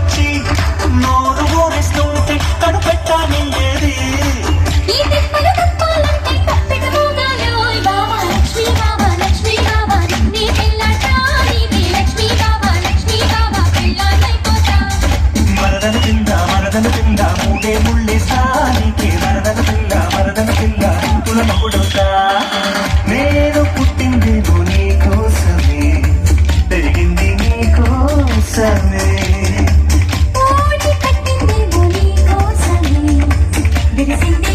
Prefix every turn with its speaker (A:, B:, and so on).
A: వచ్చి నోరు ఊరిస్తుంటే కనిపెట్టా నిండేది. మరదను తిందా మరదను తిందా మూడే ముళ్ళే సానికి మరద
B: मेरे सिंह